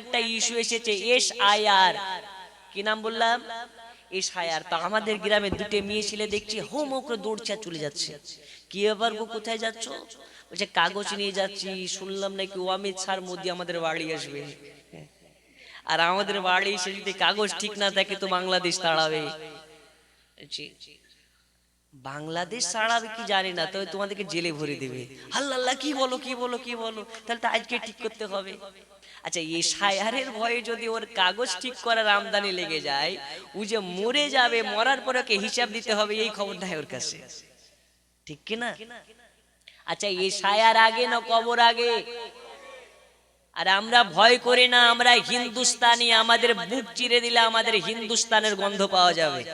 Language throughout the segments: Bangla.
একটা ইস্যু এসেছে এস আই আর। কি নাম বললাম? S I R. তো আমাদের গ্রামে দুটো মেয়ে ছেলে দেখছি হোম করে দৌড়ছে চলে যাচ্ছে। কি ব্যাপার গো কোথায় যাচ্ছ? বলছে কাগজ নিয়ে যাচ্ছি শুনলাম নাকি অমিত শাহর মোদি আমাদের বাড়ি আসবে। আর আমাদের বাড়ি এসে যদি কাগজ ঠিক না থাকে তো বাংলাদেশ তাড়াবে বলছি, বাংলাদেশ ছাড়া ছাড়াবে কি জানি না তবে তোমাদেরকে জেলে ভরে দেবে। আল্লাহ আল্লাহ কি বলো কি বলো কি বলো? তাহলে তো আজকে ঠিক করতে হবে। আচ্ছা এই সায়ারের ভয়ে যদি ওর কাগজ ঠিক করার আমদানি লেগে যায় ও যে মরে যাবে মরার পরে ওকে হিসাব দিতে হবে এই খবর নাই ওর কাছে। ঠিক কি না? আচ্ছা এই সায়ার আগে না কবর আগে? আর আমরা ভয় করি না আমরা হিন্দুস্তানি আমাদের বুক চিরে দিলে আমাদের হিন্দুস্তানের গন্ধ পাওয়া যাবে।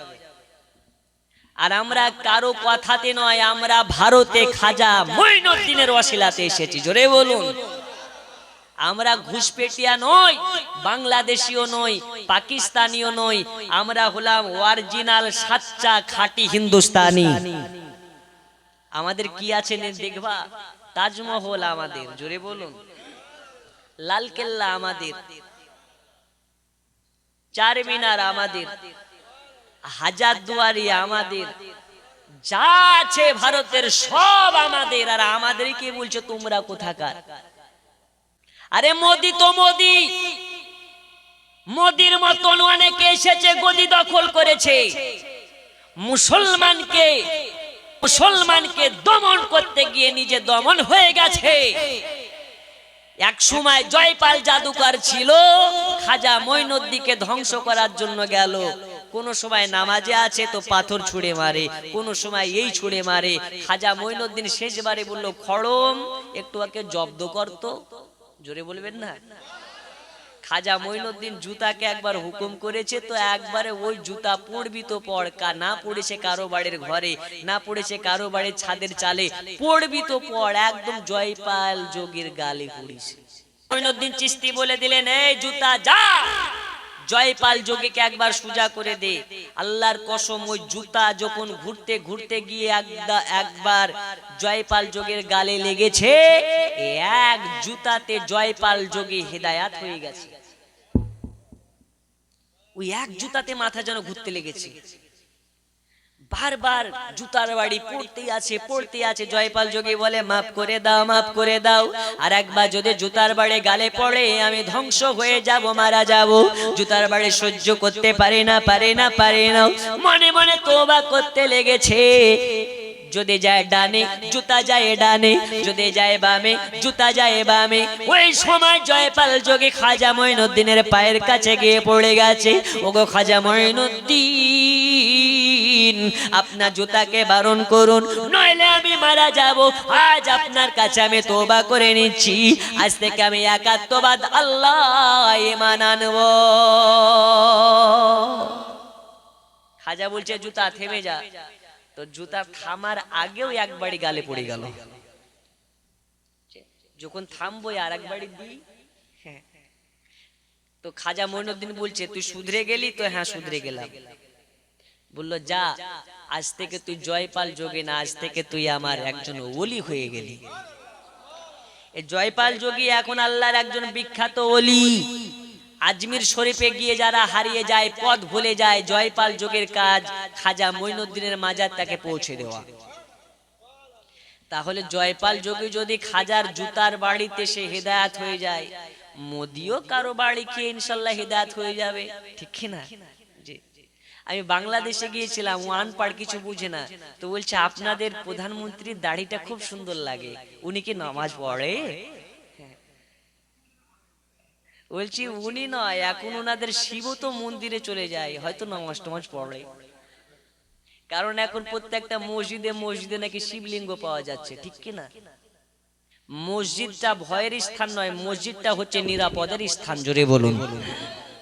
আর আমরা কারও কথাতে নয়, আমরা ভারতে খাজা মঈনুদ্দিনের ওয়াসিলাতে এসেছি। জোরে বলুন। আমরা ঘুষপেটিয়া নই বাংলাদেশিও নই পাকিস্তানিও নই, আমরা হলাম অরিজিনাল সাচ্চা খাঁটি হিন্দুস্তানি। আমাদের কি আছে দেখবা? তাজমহল আমাদের, জোরে বলুন। লালকেল্লা আমাদের, চার মিনার আমাদের হাজার দুয়ারি আমাদের। যা আছে ভারতের সব আমাদের। আর আমাদেরকে বলছো তোমরা কোথাকার? আরে মোদি তো মোদি। মোদির মতন অনেকে এসেছে গদি দখল করেছে। মুসলমানকে মুসলমানকে দমন করতে গিয়ে নিজে দমন হয়ে গেছে। এক সময় জয়পাল জাদুকর ছিল খাজা মঈনুদ্দিনকে ধ্বংস করার জন্য গেল। কোন সময় নামাজে আছে তো পাথর ছুঁড়ে মারে, কোন সময় এই ছুঁড়ে মারে। খাজা মঈনুদ্দিন শেষবারে বলল, খড়ম, একটু ওকে জব্দ করতো। জোরে বলবেন না? খাজা মঈনুদ্দিন জুতাকে একবার হুকুম করেছে তো একবারে ওই জুতা পড়বি তো পড় কা, না পড়েছে কারও বাড়ির ঘরে, না পড়েছে কারও বাড়ির ছাদের চালে, পড়বি তো পড়, একদম জয়পাল যোগীর গালে পড়েছে। মঈনুদ্দিন চিস্তি বলে দিলেন, এই জুতা যা! জয়পাল যোগীকে একবার সুজা করে দে। আল্লাহর কসম, ওই জুতা যখন ঘুরতে ঘুরতে গিয়ে একদা- একবার জয়পাল যোগের গালে লেগেছে এক জুতাতে জয়পাল যোগী হেদায়াত হয়ে গেছে। ওই এক জুতাতে মাথা যেন ঘুরতে লেগেছে। বারবার জুতার বাড়ি পড়তেই আছে পড়তে আছে। জয়পাল যোগী বলে, মাফ করে দাও, মাফ করে দাও। আর একবার যদি জুতার বাড়ি গালে পড়ে, আমি ধ্বংস হয়ে যাব, মারা যাব। জুতার বাড়ি সহ্য করতে পারে না পারে না পারে না। মনে মনে তোবা করতে লেগেছে। যদি যায় ডানে, জুতা যায় ডানে। যদি যায় বামে, জুতা যায় বামে। ওই সময় জয়পাল যোগী খাজা মঈনুদ্দিনের পায়ের কাছে গিয়ে পড়ে গেছে। ওগো খাজা মঈনুদ্দিন। আপনার জুতাকে বারণ করুন। নইলে আমি মারা যাব। আজ আপনার কাছে আমি তোবা করে নিচ্ছি। আজ থেকে আমি একাত্মবাদ আল্লাহ ইমান আনব। খাজা বলছে, জুতা থেমে যা। তো জুতা থামার আগেও একবারই গালে পড়ে গেল। যখন থামবো আর একবারই দিই। তো খাজা মঈনুদ্দিন বলছে, তুই শুধরে গেলি তো? হ্যাঁ শুধরে গেলাম। বলল, যা, আজ থেকে তুই জয়পাল যোগী না, আজ থেকে তুই আমার একজন ওলি হয়ে গেলি। জয়পাল যোগী এখন আল্লাহর একজন বিখ্যাত ওলি। আজমির শরীফে গিয়ে যারা হারিয়ে যায়, পথ ভুলে যায়, জয়পাল যোগের কাজ খাজা মঈনুদ্দিনের মাজার তাকে পৌঁছে দেওয়া। তাহলে জয়পাল যোগী যদি খাজার জুতার বাড়িতে সে হেদায়াত হয়ে যায়, মোদিও কারও বাড়ি খেয়ে ইনশাল্লাহ হেদায়াত হয়ে যাবে, ঠিক না? আমি বাংলাদেশে গিয়েছিলাম, ওয়ান পার কিছু বুঝে না। তো বলছে, আপনাদের প্রধানমন্ত্রীর দাড়িটা খুব সুন্দর লাগে। উনি কি নামাজ পড়ে? বলছি, উনি নয়, এখন ওনাদের শিব তো মন্দিরে চলে যায়, হয়তো নামাজ টামাজ পড়ে। কারণ এখন প্রত্যেকটা মসজিদে মসজিদে নাকি শিবলিঙ্গ পাওয়া যাচ্ছে, ঠিক কি না? মসজিদটা ভয়ের স্থান নয়, মসজিদটা হচ্ছে নিরাপদের স্থান জুড়ে বলুন।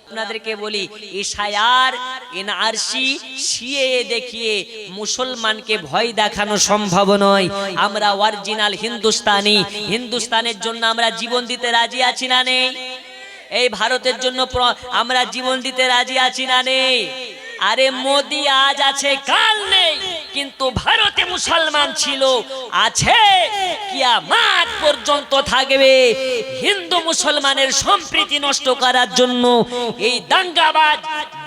আপনাদেরকে বলি ইশায়ার এনআরসি সিএ দেখিয়ে মুসলমানকে ভয় দেখানো সম্ভব নয়। আমরা অরিজিনাল হিন্দুস্তানি। হিন্দুস্তানের জন্য আমরা জীবন দিতে রাজি আছি না নেই এই ভারতের জন্য আমরা জীবন দিতে রাজি আছি না নেই আরে মোদি, আজ আছে, কাল নেই। কিন্তু ভারতে মুসলমান ছিল, আছে, কিয়ামাত পর্যন্ত থাকবে। হিন্দু মুসলমানের সম্প্রীতি নষ্ট করার জন্য এই দাঙ্গাবাজ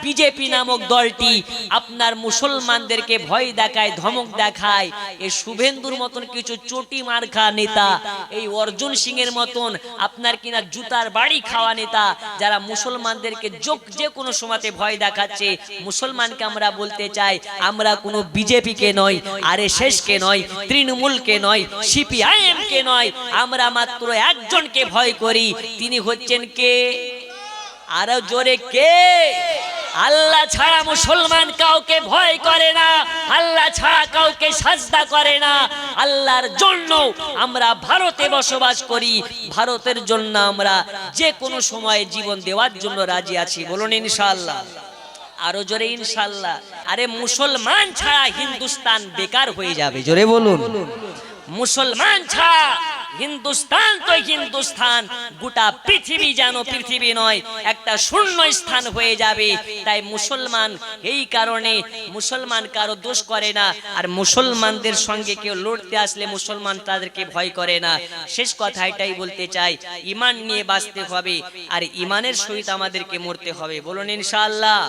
বিজেপি নামক দলটি আপনার মুসলমানদেরকে ভয় দেখায়, ধমক দেখায়। এই শুভেন্দুর মতন কিছু চটি মার্খা নেতা, এই অর্জুন সিং এর মতন আপনার কিনা জুতার বাড়ি খাওয়া নেতা, যারা মুসলমানদেরকে যোগ যে কোনো সময়তে ভয় দেখাচ্ছে, মুসলমানকে আমরা বলতে চাই, আমরা কোনো বিজেপি বিজেপিকে নয় আরে শেষকে নয়, তৃণমূলকে নয় সিপিআইএম কে নয়, আমরা মাত্র একজনকে ভয় করি, তিনি হচ্ছেন কে? আরও জোরে কে? আল্লাহ ছাড়া মুসলমান কাউকে ভয় করে না, আল্লাহ ছাড়া কাউকে সাজদা করে না। আল্লাহর জন্য আমরা ভারতে বসবাস করি, ভারতের জন্য আমরা যে কোনো সময় জীবন দেওয়ার জন্য রাজি আছি, বলুন ইনশাআল্লাহ। আরও জোরে ইনশাআল্লাহ। আরে মুসলমান ছাড়া হিন্দুস্তান বেকার হয়ে যাবে, জোরে বলুন। মুসলমান ছাড়া হিন্দুস্তান তো হিন্দুস্তান গোটা পৃথিবী যেন পৃথিবী নয়, একটা শূন্য স্থান হয়ে যাবে। তাই মুসলমান এই কারণে মুসলমান কারও দোষ করে না, আর মুসলমানদের সঙ্গে কেউ লড়তে আসলে মুসলমান তাদেরকে ভয় করে না। শেষ কথা এটাই বলতে চাই ইমান নিয়ে বাঁচতে হবে, আর ইমানের সহিত আমাদেরকে মরতে হবে। বলুন ইনশাআল্লাহ।